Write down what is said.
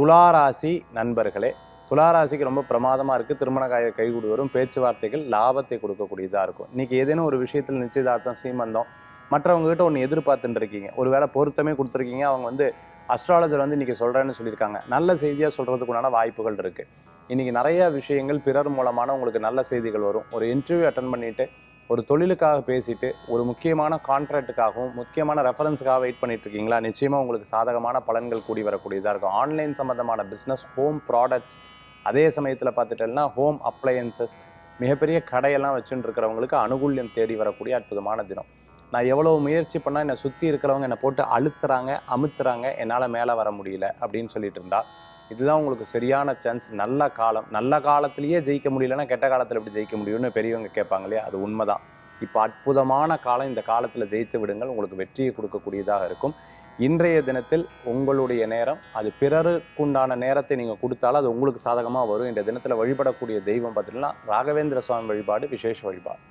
துளாராசி நண்பர்களே துளாராசிக்கு ரொம்ப பிரமாதமாக இருக்குது திருமண காய கைகூடி வரும். பேச்சுவார்த்தைகள் லாபத்தை கொடுக்கக்கூடியதாக இருக்கும். இன்றைக்கி ஏதேனும் ஒரு விஷயத்தில் நிச்சயதார்த்தம் சீமந்தம் மற்றவங்க கிட்ட ஒன்று எதிர்பார்த்துட்டு இருக்கீங்க. ஒரு வேளை பொருத்தமே கொடுத்துருக்கீங்க. அவங்க வந்து அஸ்ட்ராலஜர் வந்து இன்றைக்கி சொல்கிறேன்னு சொல்லியிருக்காங்க. நல்ல செய்தியாக சொல்கிறதுக்குண்டான வாய்ப்புகள் இருக்குது இன்றைக்கி நிறைய விஷயங்கள் பிறர் மூலமான உங்களுக்கு நல்ல செய்திகள் வரும். ஒரு இன்டர்வியூ அட்டன் பண்ணிவிட்டு ஒரு தொழிலுக்காக பேசிட்டு ஒரு முக்கியமான கான்ட்ராக்ட்டுக்காகவும் முக்கியமான ரெஃபரன்ஸுக்காக வெயிட் பண்ணிட்டு இருக்கீங்களா நிச்சயமாக உங்களுக்கு சாதகமான பலன்கள் கூடி வரக்கூடியதாக இருக்கும். ஆன்லைன் சம்மந்தமான பிஸ்னஸ் ஹோம் ப்ராடக்ட்ஸ் அதே சமயத்தில் பார்த்துட்டேன்னா ஹோம் அப்ளையன்சஸ் மிகப்பெரிய கடையெல்லாம் வச்சுட்டு இருக்கிறவங்களுக்கு அனுகூல்யம் தேடி வரக்கூடிய அற்புதமான தினம். நான் எவ்வளோ முயற்சி பண்ணால் என்னை சுற்றி இருக்கிறவங்க என்னை போட்டு அழுத்துறாங்க அமுத்துறாங்க என்னால் மேலே வர முடியல அப்படின்னு சொல்லிட்டு இருந்தால் இதுதான் உங்களுக்கு சரியான சான்ஸ் நல்ல காலம். நல்ல காலத்திலேயே ஜெயிக்க முடியலன்னா கெட்ட காலத்தில் எப்படி ஜெயிக்க முடியும்னு பெரியவங்க கேட்பாங்க இல்லையா? அது உண்மைதான். இப்போ அற்புதமான காலம் இந்த காலத்தில் ஜெயித்து விடுங்கள். உங்களுக்கு வெற்றியை கொடுக்கக்கூடியதாக இருக்கும். இன்றைய தினத்தில் உங்களுடைய நேரம் அது பிறருக்குண்டான நேரத்தை நீங்கள் கொடுத்தாலும் அது உங்களுக்கு சாதகமாக வரும். இந்த தினத்தில் வழிபடக்கூடிய தெய்வம் பார்த்தீங்கன்னா ராகவேந்திர சுவாமி வழிபாடு விசேஷ வழிபாடு.